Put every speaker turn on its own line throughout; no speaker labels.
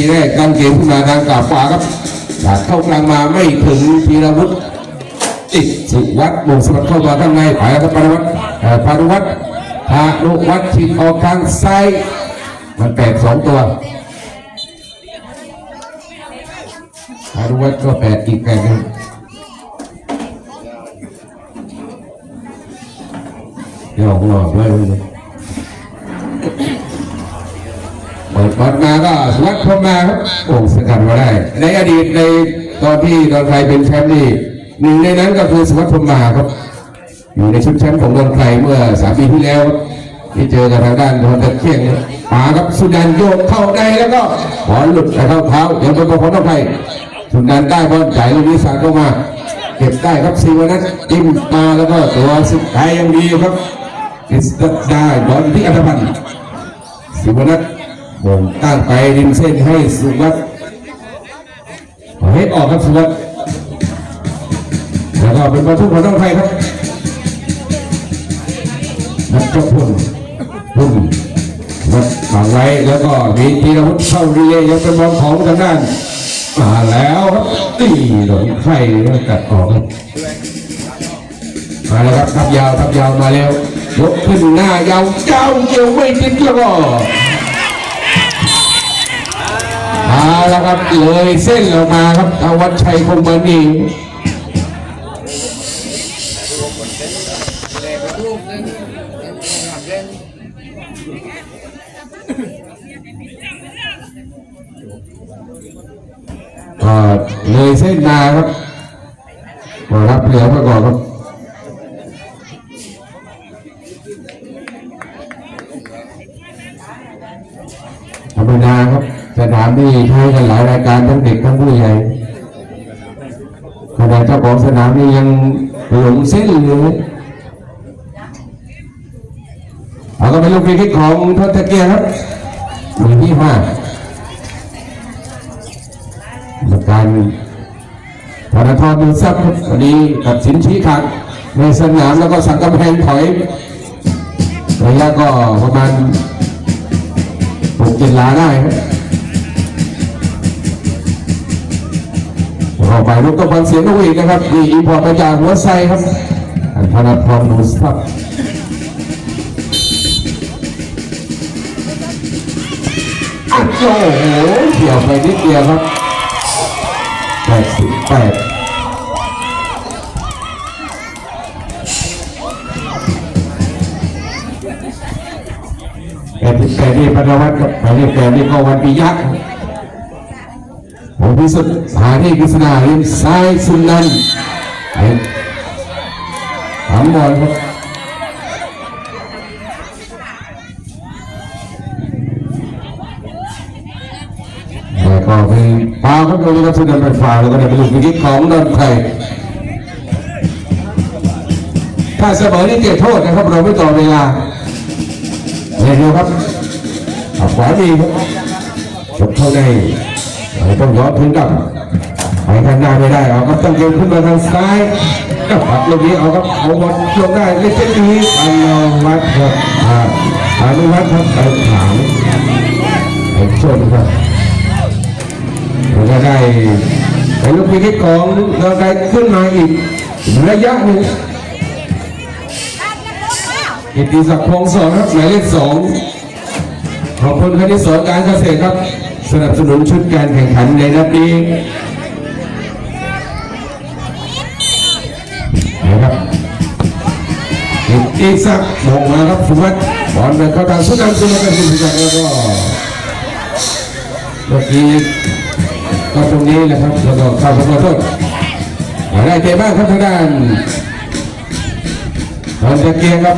ทีแรกตั้งเกมขึ้นมาทางกาฝาครับหากเข้ากลางมาไม่ถึงพีรวุฒิติดสุวัฒน์บุกสมัครเข้ามาข้างในไปแล้วครับพานุวัฒน์เอ่อพานุวัฒน์พานุวัฒน์ฉีออกทางซ้ายมันแตกสองตัวพานุวัฒน์ก็แปดอีกแปดหนึ่งเดี๋ยวหัวเลย ปิดบอลมาก็สวัสดิ์เข้ามาครับโอ้สกัดมาได้ ในอดีตในตอนที่ดอนไทยเป็นแชมป์นี่หนึ่งในนั้นก็คือสวัสดิ์พรมาครับ อยู่ในชุดแชมป์ของดอนไทยเมื่อสามปีที่แล้ว ที่เจอกับทางด้านโดนตะเคียงเนี่ยปาครับสุนันโยกเข้าในแล้วก็บอหลุดไปเข้าเท้ายังเป็นบอลของดอนไทยสุนันได้บอลจ่ายลูกนี้สาดเข้ามาเก็บได้ครับซีวนัทจิ้มมาแล้วก็ตัวสุดท้ายยังดีครับอิสตัดได้บอลที่อัตพันธ์สุวรรณ บงตั้งไปริมเส้นให้สุวัฒน์เฮ็ดออกครับสุวัฒน์แล้วก็เป็นบอลทุกคนต้องไทยครับนักจบพุ่นพุ่นวัดฝังไว้แล้วก็มีธีรวุฒิเข้าดีเลยยังเป็นบอลของทางด้านมาแล้วครับตีหลงไข่แล้วกัดออกมาแล้วครับทับยาวทับยาวมาแล้วยกขึ้นหน้ายาวเจ้าเกี่ยวไม่ติดแล้วก็ เอาละครับเลยเส้นออกมาครับทวัชชัยคงมานีก็เลยเส้นมาครับ สนามนี่ใช้กันหลายรายการทั้งเด็กทั้งผู้ใหญ่ขณะเจ้าของสนามนี่ยังหลงเส้นเลยเอาก็เป็นลูกฟรีคิกของทศเกียร์ครับมือที่ห้าหลักการธนาธรดูซับวันนี้ตัดสินชี้ขาดในสนามแล้วก็สั่งกำแพงถอยระยะก็ประมาณผมกินลาได้ครับ ออกไปลูกต้องฟังเสียงนกหวีดนะครับดีอีพอร์ตมาจากหัวไซครับอันธนาพรดูสครับโอ้โหเกี่ยวไปนิดเดียวครับแปดสิบแปดแปดสิบแปดนี่พนวัฒน์ครับหมายเลขแปดนี่ก็วันปียักษ์ ผมพิสุทธิ์หาที่กฤษณาริมซ้ายสุนันท์ไอ้ถามบอลครับแล้วก็เป็นฟาครับโดนกับสุนันท์เป็นฟาแล้วก็ได้เป็นลูกยิงของดอนไทยถ้าเสมอนี่เจ็บโทษนะครับเราไม่ต่อเวลาเห็นดูครับขับขวาดีครับจบเข้าในไม่ ต้องย้อนถึงกับไปทางหน้าไม่ได้เอาครับต้องเกมขึ้นมาทางซ้ายก็ปัดลูกนี้เอาครับเอาบอลลงได้เล่นเส้นนี้อนุวัฒน์ครับอ่าอนุวัฒน์ครับไปถามไปชนครับแล้วก็ได้ไปลูกพิกิตของเราได้ขึ้นมาอีกระยะหนึ่งกิตติศักดิ์พงศ์สอนครับหมายเลขสองขอบคุณคณิตสอนการเกษตรครับ สนับสนุนชุดการแข่งขันในนัดนี้นะครับกิตติศัก6มงมาครับสุวัสดิ์บอลไปเข้าทางสุนันท์สุนันท์สุนันท์แล้วก็เมื่อกี้ก็ตรงนี้แหละครับแล้วก็เข้าขอโทษได้เกมบ้างครับทางด้านบอลตะเกียงครับ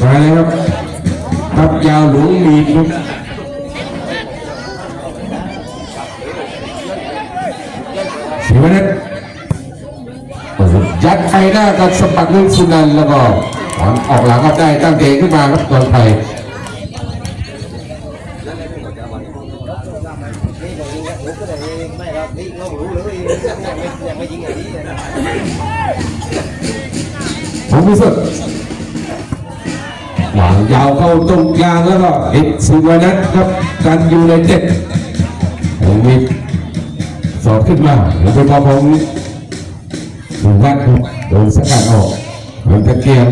มาเลยครับทับยาวหลวงมีดครับ สิวนัทยัดไปหน้ากับสมบัติลูกสุนันแล้วก็บอลออกหลังก็ได้ตั้งเตะขึ้นมาครับตอนไทยผมพิสุทธิ์หวางยาวเข้าตรงกลางแล้วก็เอ็กซ์สุวรรณัทครับการยูไนเต็ดมี ขึ้นมาแล้วเป็นบอลของสุวัฒน์ครับโดนสกัดออกมันตะเกียง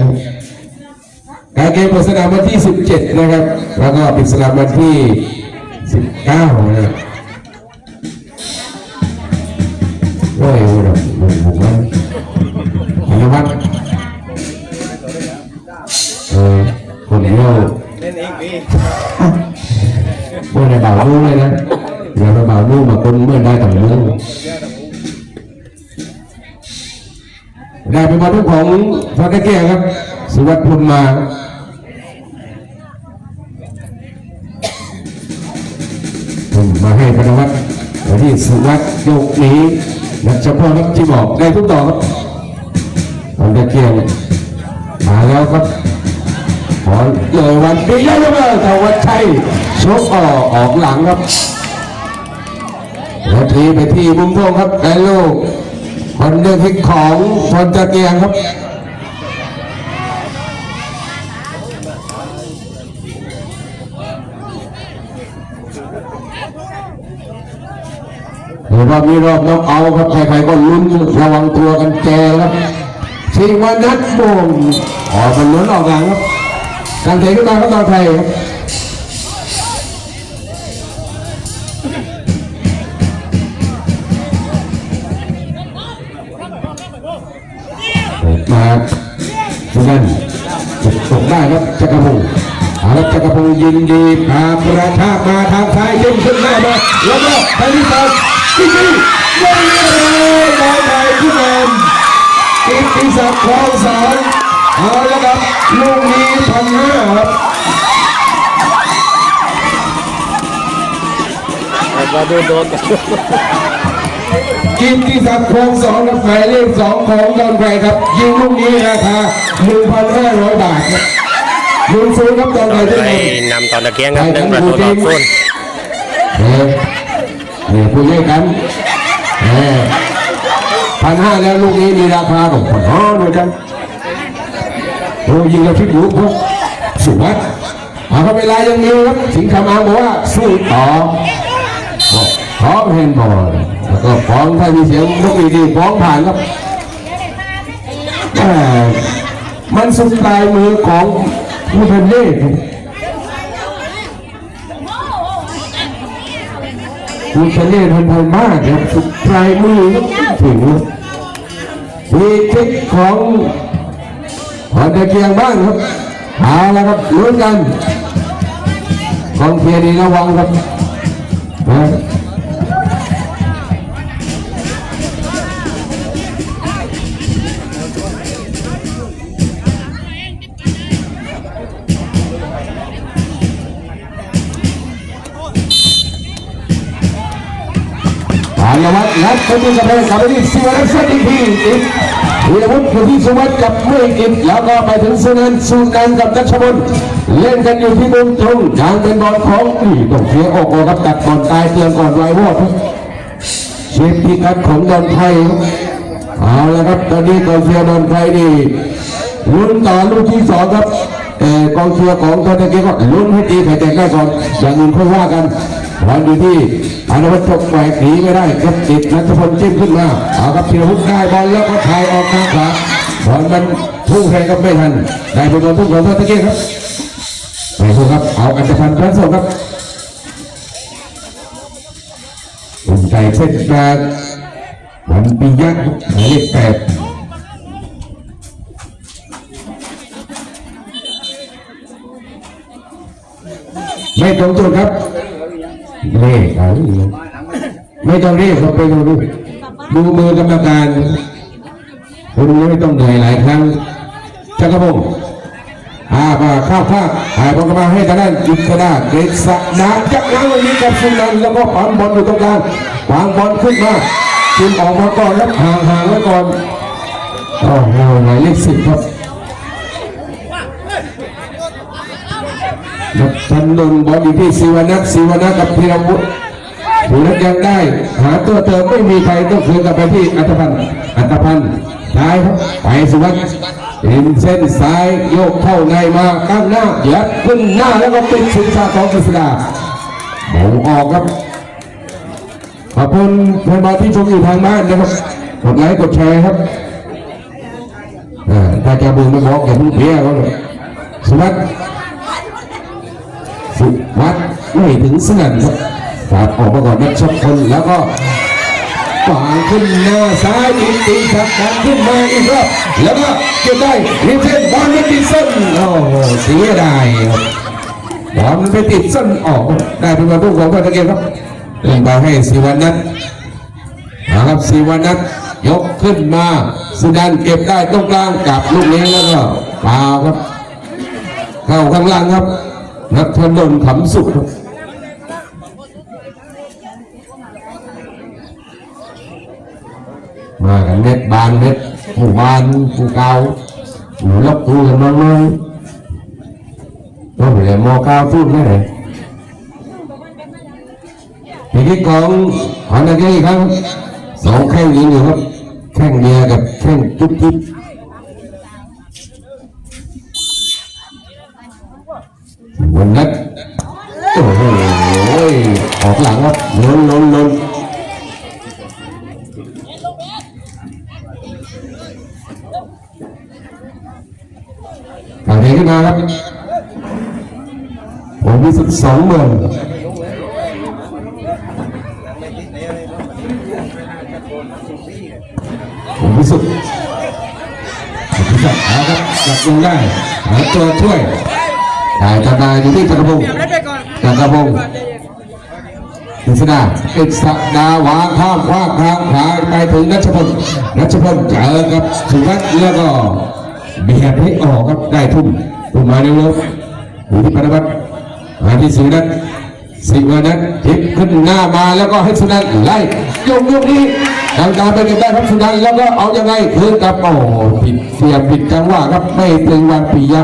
การเกมเปิดสนามวันที่ 17 นะครับ แล้วก็ปิดสนามวันที่ 19นะครับโอ้ยโอ้ยหนุ่มผมว่าธนวัฒน์เออคนเดียว
เล่นเองพี่
โอ้ยในบ่าวลูกเลยนะ เดี๋ยวในบ่าวลูกมาคนเมื่อได้ต่างเมืองได้เป็นบอลลูกของฟาตะเกียครับ สุวัสดิ์พุนมาผมมาให้พนวัตรวันที่สุวัสดิ์โยกนี้นักเฉพาะครับที่บอกได้ทุกต่อครับฟาตะเกียมาแล้วครับขอเลยวันปีแล้วก็ทวัชชัยชกออกออกหลังครับ ทีไปที่มุมโพงครับไอ้ลูกคนเดินพิกของพรตะเกียงครับเดี๋ยวรอบนี้รอบน้องเอาครับใครๆก็ลุ้นระวังตัวกันแจครับชิงวันนัดโมงออกมันลุ้นออกหลังครับการเทขึ้นมาก็ตอนไทยครับ ยินดีพาประชามาทางซ้ายเล่นขึ้นหน้ามาแล้วก็ไปที่สองที่นี่ลงเลยน้อยไทยขึ้นนำกิตติศักดิ์คลองสอนเอาละครับลูกนี้พันห้าครับ
มาดูโดน
กินที่สักดิ์ครงสองกับหมายเลขสองของดอนไพรครับ ยิงลูกนี้ราคา1,500บาทครับ ยิงซูนย์ครับดอนไพรทุก
ไป
นำ
ตอนตะเกียงครับหนึ่งประตูต่อศูนย์
เฮ้ยนี่คุยด้ยกันพันห้าแล้วลูกนี้มีราคาของพันห้าด้วยกันโอ้ยิงแล้วพิษอยู่พวกสุวัสดิ์เอาเข้าไปลายังมีครับสิงคำอางบอกว่าสู้ต่อพร้อมเฮนบอลแล้วก็ฟ้องถ้ามีเสียงนกอีดีฟ้องผ่านครับมันสุดปลายมือของ ผู้เป็นเล่ห์ผู้เป็นเล่ห์พันพันมากครับสุดปลายมือถึงวีคิกของพอตะเกียงบ้างครับเอาละครับลุ้นกันกองเชียร์นี่ระวังครับ วัฒน์นัดคนที่กรเพงกลับไปที่สุวรรณสันติพีอีกวีรวุฒิอยู่ที่สุวัสดิ์กับเมื่อกินแล้วก็ไปถึงสุนันท์สุนันท์กับนัชมนเล่นกันอยู่ที่มุมตรงกลางเป็นบอลของนี่ต้องเชียร์โอโอครับตัดก่อนตายเตือนก่อนไววอดเชฟพิกัดของดอนไทยเอาละครับตอนนี้กองเชียร์ดอนไทยนี่ลุ้นต่อลูกที่สองครับเอ่กองเชียร์ของตอนนี้ก็ลุ้นให้ตีไข่แตกได้ก่อนอย่างอื่นค่อยว่ากัน บอลอยู่ที่อนุวัฒน์จบแหวกหนีไม่ได้ครับจิตนัทพลจิ้มขึ้นมาเอาครับธีรวุฒิได้บอลแล้วก็ถ่ายออกทางขวาบอลมันพุ่งแทงก็ไม่ทันได้เป็นบอลพุ่งของท่าตอนนี้ครับไปดูครับเอาอันตพันธ์พันส่งครับอุ่นใจเส้นกลางวันปียะหมายเลขแปดไม่ตรงจุดครับ เลขเอาไม่ต้องเรียกครับไปดูดูดูมือกรรมการคุณไม่ต้องเหนื่อยหลายครั้งจักรพงศ์อามาข้าข้าหายบอลมาให้ทางด้านจุดกระดาษเกษสนาจากนั้นวันนี้กับสุนันแล้วก็ปังบอลอยู่ตรงกลางวางบอลขึ้นมาคุณออกมาก่อนแล้วห่างห่างๆไว้ก่อนโอ้โหหมายเลขสิบครับ นัก ทันนนบอลอยู่ที่ศิวนัทศิวนัทกับพีรวุฒิผู้นักยังได้ หาตัวเติมไม่มีใครต้องคืนกลับไปที่อัตพันธ์อัตพันธ์ท้ายครับไปสุวัสดิ์ริมเส้นซ้ายโยกเข้าในมาข้างหน้ายัดขึ้นหน้าแล้วก็ปิดศีรษะของกฤษดาหมงออกครับขอบคุณเพื่อนมาที่ชมอยู่ทางบ้านนะครับกดไลค์กดแชร์ครับถ้าจะบูมไม่บอกอย่าเพิ่งเพี้ยเขาเลยสุวัสดิ์ัดไม่ถึงเสนั่นครับฝากออกมาก่อนนักชกคนแล้วก็ขวางขึ้นหน้าซ้ายอีกตีขับกันขึ้นมาอีกรอบแล้วก็เก็บได้ริมเส้นบอลไม่ติดเส้นโอ้โหเสียดายครับบอลมันไปติดส้นออกได้เป็นประตูของพระตะเกียบครับเล่นไปให้สิวันนัทนะครับสิวันนัทยกขึ้นมาสุดันเก็บได้ตรงกลางกับลูกนี้แล้วก็เปล่าครับ เข้าข้างล่างครับ นัทธนนท์ขำสุขครับมากันเม็ดบานเม็ดหมู่บ้านผู้เก่าหมู่ลับตูกันมาเลยก็ไปเลยมอก้าพูดไม่ได้ทีนี้กองหันตะกี้ครับสองแข้งยิงอยู่ครับแข้งเมียกับแข้งจุ๊บจิ๊บ วันนัดโอ้โหออกหลังครับล้นล้นล้นทางนี้ขึ้นมาครับผมมีสิบสองหมื่นผมพิสุทธิ์ผมพิสุทธิ์นะครับจับลงได้หาตัวช่วย ถ่ายตาตาอยู่ที่จักรพงศ์จักรพงศ์กฤษดาอิสดาวางข้ามขว้างทางขวาไปถึงนัชพลนัชพลเจอกับสุวัสด์แล้วก็เบียดให้ออกครับได้ทุ่มทุ่มมาเร็วๆอยู่ที่ปฏิวัติมาที่สิวนัทสิวนัทพลิกขึ้นหน้ามาแล้วก็ให้สุนันไล่ยกยกนี้ทางการไปเก็บได้ครับสุนันแล้วก็เอายังไงคืนกับโอ้โหผิดเสียบผิดจังหวะครับไม่ถึงวันปียะ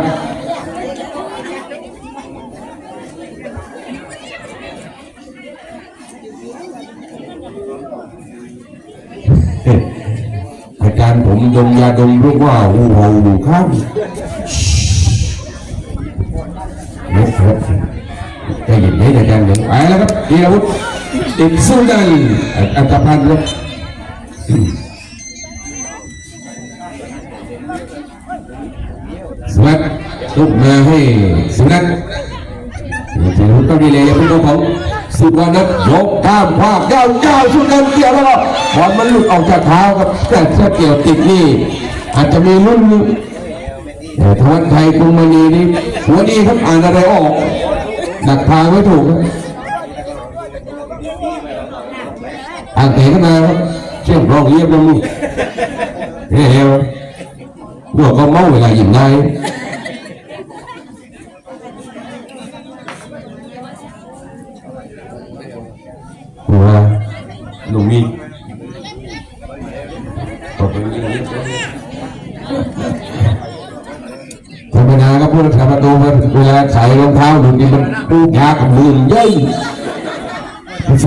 ว่าหูเห่าหูข้างนะครับได้ยินไหมอาจารย์หนึ่งไปแล้วครับธีรวุฒิติดสู้ได้อัตพันธ์ครับสวัสดิ์ลุกมาให้สุนัขธีรวุฒิก็ดีเลยเป็นตัวของสุวรรณยกข้ามภาคเก้าเก้าสุนัขเกี่ยวแล้วก็บอลมันหลุดออกจากเท้าครับแต่ถ้าเกี่ยวติดนี่ อาจจะมีรุ่นแต่ทวันไทยกรุงมณีนี่หัวดีครับอ่านอะไรออกดักทางไม่ถูกอ่านเตะขึ้นมาครับเชื่อมรองเยียบลงนี่เฮ้ยเฮ้ยหัวก็เมาเวลาหยิบได้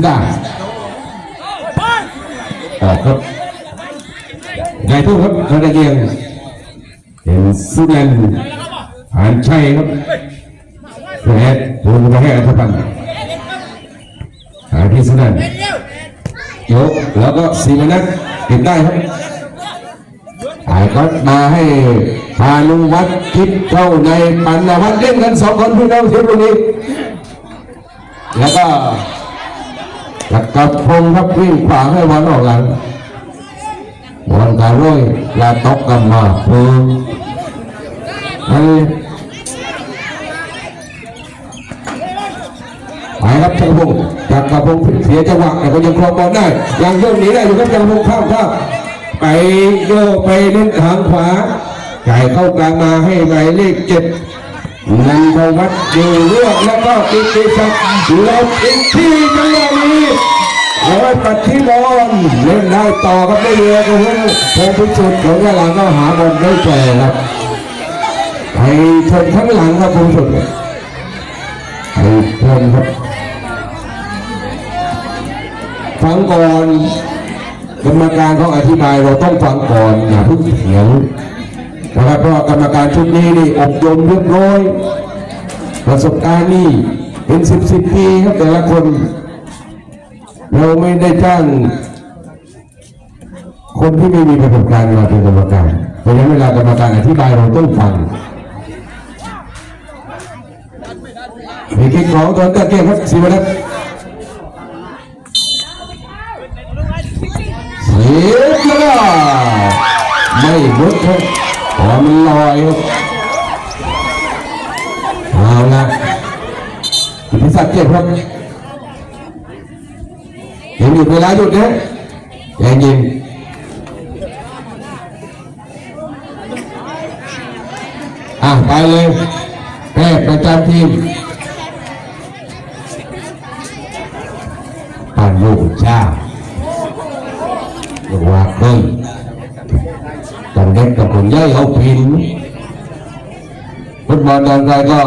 ดารออกครับไงทุกครับคาราเกียงเห็นสุนันท์ผ่านชัยครับแพ้โดูมาให้อัธพันธ์หาที่สุนันยกแล้วก็สีมนัทเห็นได้ครับถ่ายก็มาให้พานุวัดคิดเข้าในปันวัดเล่นกันสองคนพี่น้องเที่ตรงนี้แล้วก็ จักรพงศ์ครับวิ่งขวาให้บอลออกหลังบอลการร้อยลาตกกับมาเพิ่มไปไปครับจักรพงศ์จักรพงศ์เสียจังหวะแต่ก็ยังครองบอลได้ ยังโยกหนีได้อยู่ครับจักรพงศ์ข้ามข้ามไปโยกไปเล่นทางขวาจ่เข้ากลางมาให้หมายเลขเจ็ด นันทวัฒน์อยู่เลือแล้วก็อิทธิศักดิ์ลบอีกที่จังหวะนี้ร้อยปัดที่บอลเล่นได้ต่อครับได้เรือก็เพิ่งพงพิสุทธิ์ของยาลาก็หาบอลได้แก่ครับไปชนข้างหลังครับพงพิสุทธิ์ไปชนครับฟังก่อนกรรมการเขาอธิบายเราต้องฟังก่อนอย่าเพิ่งเถียง นะครับเพราะกรรมการชุดนี้นี่อบรมเรียบร้อย ประสบการณ์นี่เป็นสิบสิบปีครับแต่ละคน เราไม่ได้จ้างคนที่ไม่มีประสบการณ์มาเป็นกรรมการเพราะฉะนั้นเวลากรรมการอธิบายเราต้องฟังมีกิ๊กของตอนตะเกียบครับสิวนัทเสียแล้วไม่หมดครับ พอมันลอยครับเอาละพิศักดิ์เก็บครับเห็นหยุดเวลาหยุดนะแรงยิงอะไปเลยแพทย์ประจำทีม ฟุตอนใครก็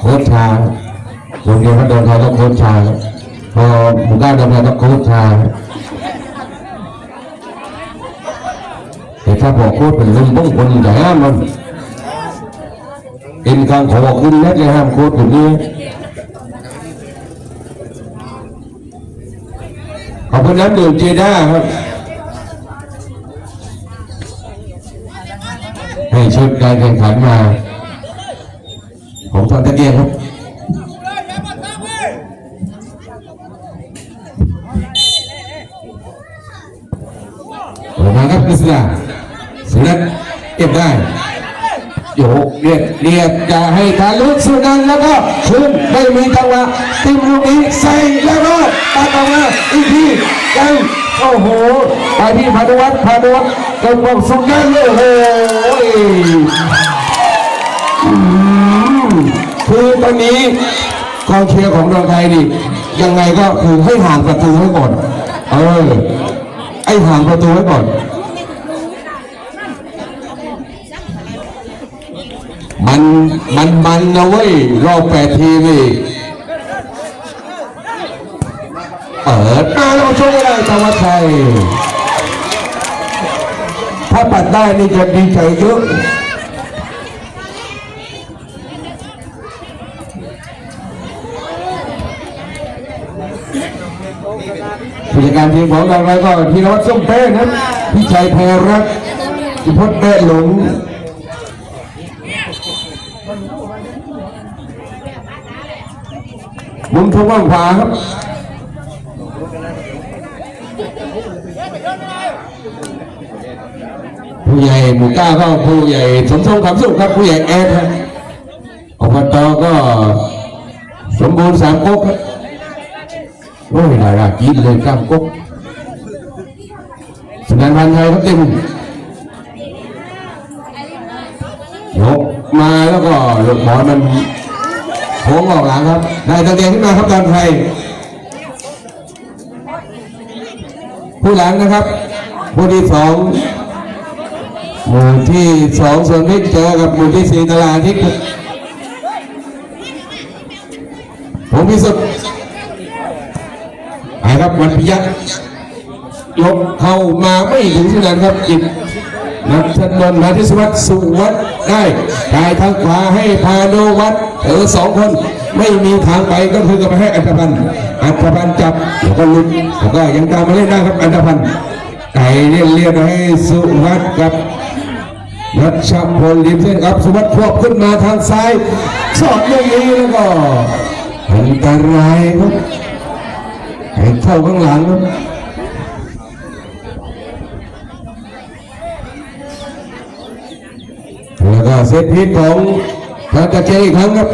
โค้ชชาโรงเรียนก็โดนใครก็โค้ชชาพอหมู่บ้านโดนใครก็โค้ชชาแต่ถ้าบอกโค้ชเป็นลุงบ้งคนใหญ่มันเอ็นกลางขอคุณแม่เลยห้ามโค้ดผมนี้ขอบคุณน้ำดื่มเจด้าครับให้ชุดการแข่งขันมา ของทางตะเกียบครับออกมาครับกฤษณาสุนัขเก็บได้โยกเรียกเรียกจะให้ทาลุสุนันแล้วก็ขึ้นไม่มีจังหวะติมลูกนี้ใส่แล้วก็ตัดออกมาอีกทียังโอ้โหไปที่พานุวัฒน์พานุวัฒน์กำลังสุนันท์โอ้โหอืม คือตอนนี้กองเชียร์ของเราไทยนี่ยังไงก็คือให้ห่างประตูไว้ก่อน เออไอ้ห่างประตูไว้ก่อน มันมันมันนะเว้ยรอบแปดทีนี่เปิดมาแล้วช่วยไม่ได้ธวัชชัยถ้าปัดได้นี่จะดีใจเยอะผู้จัดการ ทีมของเราแล้วก็ธีรวัตรส้มแป้งครับพี่ชัยแพรรักสุพจน์แม่หลงมุมทว่างขวาครับผู้ใหญ่หมู่ก้าก็ผู้ใหญ่สมทรงคำสุขครับผู้ใหญ่แอดครับอบตก็สมบูรณ์สามก๊กครับ โอ้ยหลายรากินเลยก้ามก๊กสนันพันธ์ไทยครับเต็มยกมาแล้วก็ลูกบอลมันโค้งออกหลังครับได้ตะเกียงขึ้นมาครับตอนไทยผู้หลังนะครับ ผู้ที่สองหมู่ที่สองส่วนนิกเจอกับหมู่ที่สี่ตลาดทิกผมพิสุทธิ์ ครับวันพิยักยกเข้ามาไม่ถึงขนาดครับจิตนักชันนมาที่สวัสดิ์สุวัสดิ์ได้จ่ายทางขวาให้พาโนวัดเออสองคนไม่มีทางไปก็คือกับไปให้อันตพันอันตพันจับแล้วก็ลุดแล้วก็ยังตามมาเล่นได้ครับอันตพันไก่เรียนเรียนให้สุวัสดกับรัชพลริมเส้นครับสุวัสดิ์ควบขึ้นมาทางซ้ายสอดอย่างนี้แล้วก็อันตรายครับ ให้เข้าข้างหลังครับแล้วก็เซตพีทของทางตะเกียงอีกครั้งครับ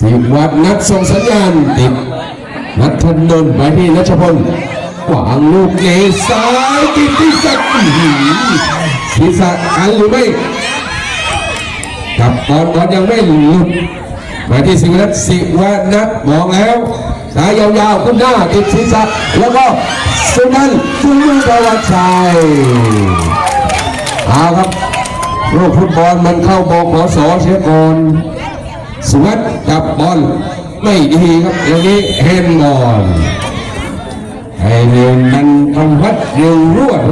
สิบวัดนัดส่งสัญญาณติดนัทธนนท์ไปที่นัชพลวางลูกเนซ้ายติดที่สักอื้อหือศีรษะอันหรือไม่กับบอลบอลยังไม่หลุด มาที่สิวนัทสิวนัทมองแล้วสายยาวๆขึ้นหน้าติดศีรษะแล้วก็สุนันท์สุนทรชัยเอาครับลูกฟุตบอลมันเข้าบขสอเสียก่อนสวัสดจับบอลไม่ดีครับอย่างนี้เฮนบอลไอเรียนมันทำวัดเร็วรวด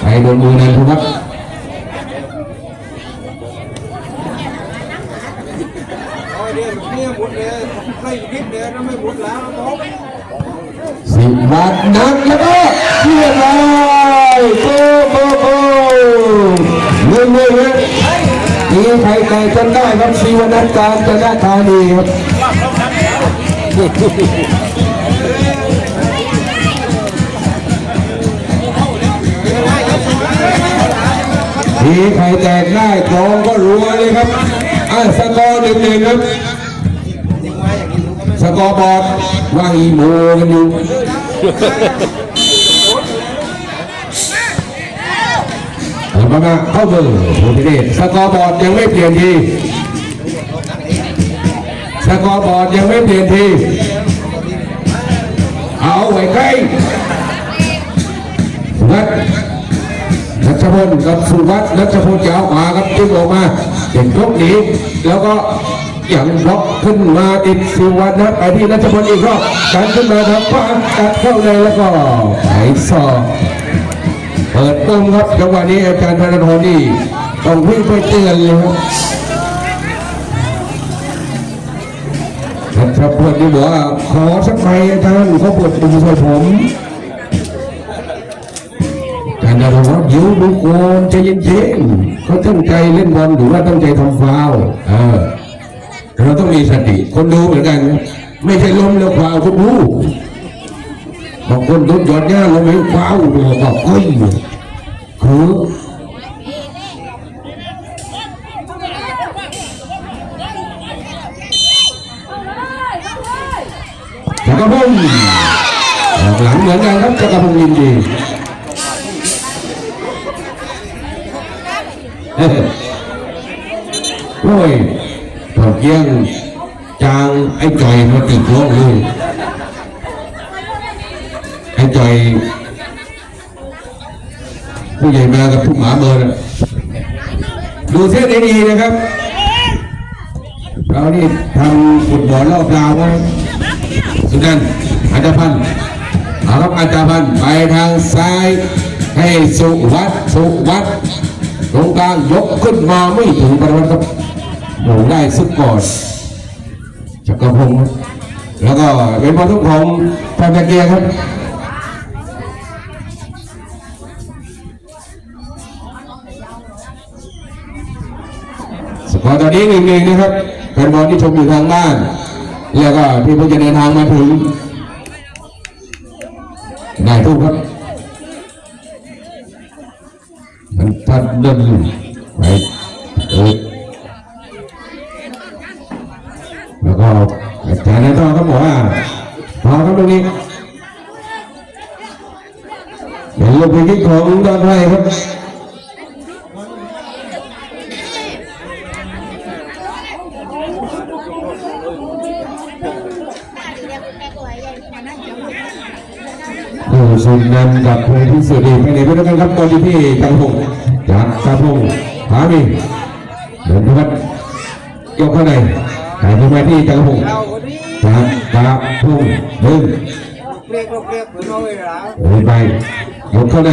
ไปโดนมือนันทวัฒน์
โอ้ยเดี๋ยวเนี่ยหมดเลยไม่คิดเดี๋ยวไม่หมดแล้วครับ
สิบบาทนักแล้วก็เรียบร้อยโกโกโกเงินเงินเงินนี่ใครใครจำได้ครับสีวนัทการจนะธานีครับทีใครแตกได้กองก็รัวเลยครับอะสกอร์หนึ่งหนึ่งครับ สกอร์บอร์ดว่างอีโมกันอยู่มามาเข้าเบอร์โอ้พี่เดชสกอร์บอร์ดยังไม่เปลี่ยนทีสกอร์บอร์ดยังไม่เปลี่ยนที เอาไว้ใกล้นัดนัชพลกับสุวัฒน์นัชพลยาวขวาครับจิ้มออกมาเด็กยกหนีแล้วก็ ย่างบล็อกขึ้นมาติดสุวันนะไปที่นัชพลอีกรอบการขึ้นมาทางขวาตัดเข้าในแล้วก็ไถซอกเปิดต้มครับจังหวะนี้อาจารย์ธนาธรนี่ต้องวิ่งไปเตือนเลยครับนัชพลนี่บอกว่าขอสักไฟอาจารย์เขาปวดมือใส่ผมการจะบอกว่าเดี๋ยวดูก่อนใจเย็นๆเขาตั้งใจเล่นบอลหรือว่าตั้งใจทำฟาวเออ เราต้องมีสติ คนดูเหมือนกันนะไม่ใช่ล้มแล้วฟาวล์ทุกลูกบางคนโดนยอดย่าลงไม่ฟาวล์ดูก็เอ้ยคือจักรพงศ์หลังเหมือนกันครับจักรพงศ์ยินดีโอ้ย เกี้ยงจางไอ้จ่อยมาติดโลกเลยไอ้จ่อยผู้ใหญ่มากับผู้หมาเบอร์น่ะดูเส้นดีๆนะครับ เรานี่ทำฟุตบอลรอบราวไว้สุดนั้นอาจารย์พันธ์อารับอาจารย์พันธ์ไปทางซ้ายให้สุวัตสุวัตตรงกลางยกขึ้นมาไม่ถึงประวัติครับ โด่งได้สุดก่อนจักรพงศ์แล้วก็เป็นบอลทุกของแฟนตะเกียร์ครับสกอร์ตอนนี้หนึ่งหนึ่งนะครับแฟนบอลที่ชมอยู่ทางบ้าน แล้วก็ที่เพิ่งจะเดินทางมาถึงได้ทุกครับมันทัดเดินไป รงนี้เดี๋ยวลงไปที่ของดอนไพรครับผู้ชมนำกับเพงที่สุดดีไปไหนไปด้วยกันครับตอนที่พี่จังพงจากจังพงหามีเดินพัดยกข้างในหายไปที่จังพงศ์
เราคนนี้
จาก จังพงศ์ดึง
หนเอาเวลา
โอ้ยไปยกเข้าใน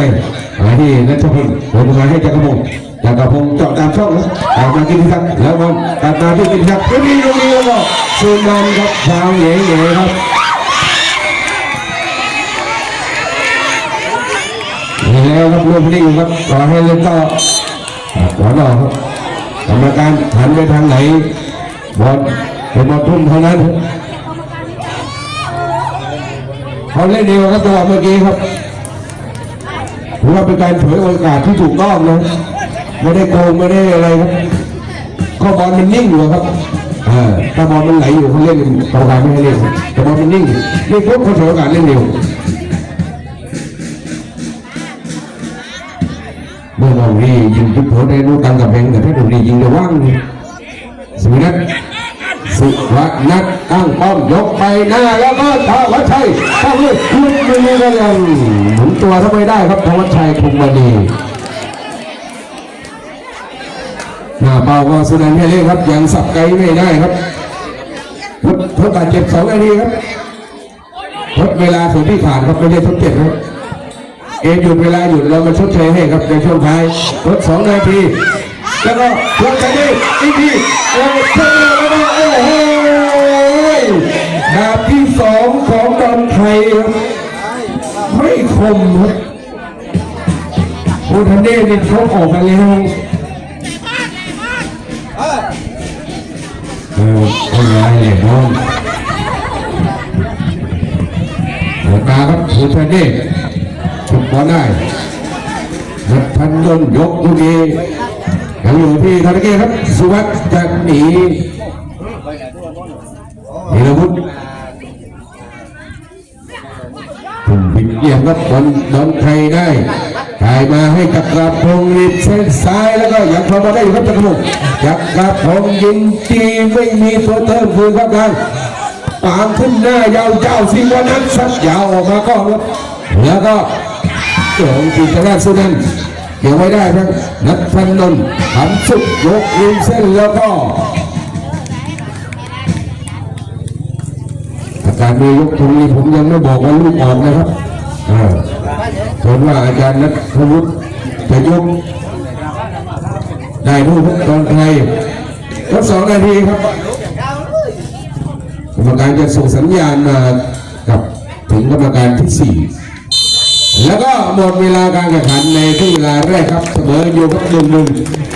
หาที่นัทพลโดนมาให้จักรพงศ์จักรพงศ์เจาะตามช่องนะตามมากินทักดิ์แล้วมันตัดมาที่กินทักดิ์ก็มีตรงนี้แล้วก็สุนันครับชาวเหย่เหย่ครับมีแล้วครับรวมนิ่งครับต่อให้เล่นต่อขวาดอครับกรรมการหันไปทางไหนบอลเป็นบอลทุ่มเท่านั้น เขาเล่นดีกว่าครับตัวเมื่อกี้ครับถือว่าเป็นการเผยโอกาสที่ถูกต้องนะไม่ได้โกงไม่ได้อะไรครับข้อบอลมันนิ่งอยู่ครับอ่าถ้าบอลมันไหลอยู่เขาเล่นกรรมการไม่ให้เล่นแต่บอลมันนิ่งนี่ปุ๊บเขาเฉยโอกาสเล่นเร็วเมื่อเราดียิงจุดโทษได้รู้ตังกับเพลงแต่ถ้าดูดียิงเดี๋ยวว่างสุนัท สุวนัทตั้งป้อมยกไปหน้าแล้วก็ทวัชชัยเข้าเลยลุกมือกันยังหมุนตัวทำไมได้ครับทวัชชัยคงมาดีหน้าเป่าก็สุนันท์ให้เล่ครับยังสับไกลไม่ได้ครับทดทดบาดเจ็บสองนาทีครับทดเวลาส่วนที่ขาดครับไม่ได้ทดเจ็บครับเอหยุดเวลาหยุดเรามาชดเชยให้ครับในช่วงท้ายลดสองนาทีแล้วก็ลดไปได้อีกทีแล้วเพิ่มแล้วโอ้โห ดาบที่สองของดอนไทยไม่คมครับโอ้ทันเด้นี่เขาออกมาแล้ว
เออ
เออเอาไงเนี่ยน้องหมดมาครับคุณทันเด้ถูกบอลได้นัทพันยนยกลูกนี้ยังอยู่ที่ธนเกศครับ สุวัสดิ์จะหนีธีรวุฒิผมผิดเยี่ยม ครับบอลบอลไทยได้ถ่ายมาให้จักรพงริบเส้นซ้ายแล้วก็ยังเข้ามาได้อยู่ครับจักรพงศ์จักรพงศ์ยิงจีไม่มีตัวเติมคืนครับทางปามขึ้นหน้ายาวเจ้าสิวันนั้นสักยาวออกมาก็ครับแล้วก็โด่งจิตรราชสุนันท์เกี่ยวไว้ได้ครับนัทพันนนท์ทำสุดยกริมเส้นแล้วก็อาการมือยกตรงนี้ผมยังไม่บอกว่าลูกออกนะครับ ผมว่าอาจารย์นัทวุฒิจะยกได้ลูกครับตอนไทยก็สองนาทีครับกรรมการจะส่งสัญญาณมากับถึงกรรมการที่สี่แล้วก็หมดเวลาการแข่งขันในช่วงเวลาแรกครับเสมออยู่กับหนึ่งหนึ่ง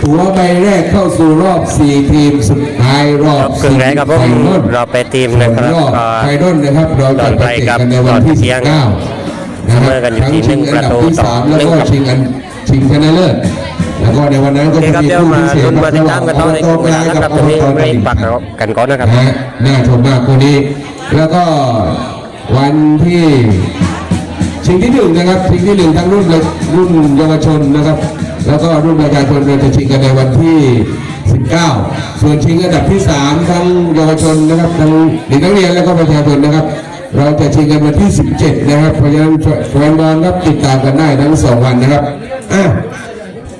ตัวใบแรกเข้าสู่รอบสี่ทีมสุดท้ายรอบ
ครึ่งแรกครับผม
ไฟนอล
เราไปทีมนะครับ
ส่วนรอบ
ก็
ไฟนอลนะครับเราจะไปเตะกันในวันที่
ตอนเที่ยง
19นะค
เสม
รับ
อกันอยู่
ทั้ง
ที่
ชิง
หนึ่
อั
ง
นดับ
ประตู
ที่
ต่อ
สามแล้ว
หนึ่ง
ก็
ครับ
ชิงอันชิงชนะเลิศแล้วก็ในวันนั้นก็
โอเค
จะ
ครับ
มี
เดี๋ยว
คู่
มา
พิเศษ
ลุ้น
ค
มา
รับ
ติด
ระห
ตา
ว่ามง
กัน
อ
ต่อบใน
ต
เว
ก
ลา
ลาง
นะ
กับ
ครับ
อ
ตอน
บ
นี้
ต
ไม่
ตลิ่ง
ปักกันก่อนนะครับ
นะฮะน่าชมมากคู่นี้ แล้วก็วันที่ชิงที่หนึ่งนะครับชิงที่หนึ่งทั้งรุ่นเลยรุ่นเยาวชนนะครับ แล้วก็รุ่นประชาชนเราจะชิงกันในวันที่ 19 ส่วนชิงอันดับที่ 3 ทั้งเยาวชนนะครับทั้งเด็กนักเรียนแล้วก็ประชาชนนะครับ เราจะชิงกันวันที่ 17 นะครับเพราะฉะนั้นแฟนบอลรับติดตามกันได้ทั้งสองวันนะครับอะ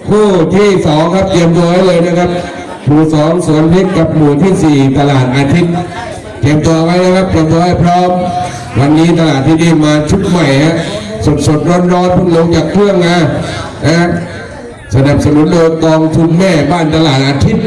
คู่ที่สองครับเตรียมตัวไว้เลยนะครับ หมู่สองสวนพริกกับหมู่ที่สี่ตลาดอาทิตย์ เตรียมตัวไว้นะครับเตรียมตัวให้พร้อม วันนี้ตลาดที่นี่มาชุดใหม่ฮะสดสดร้อนร้อนเพิ่งลงจากเครื่องมานะสนับสนุนโดยกองทุนแม่บ้านตลาดอาทิตย์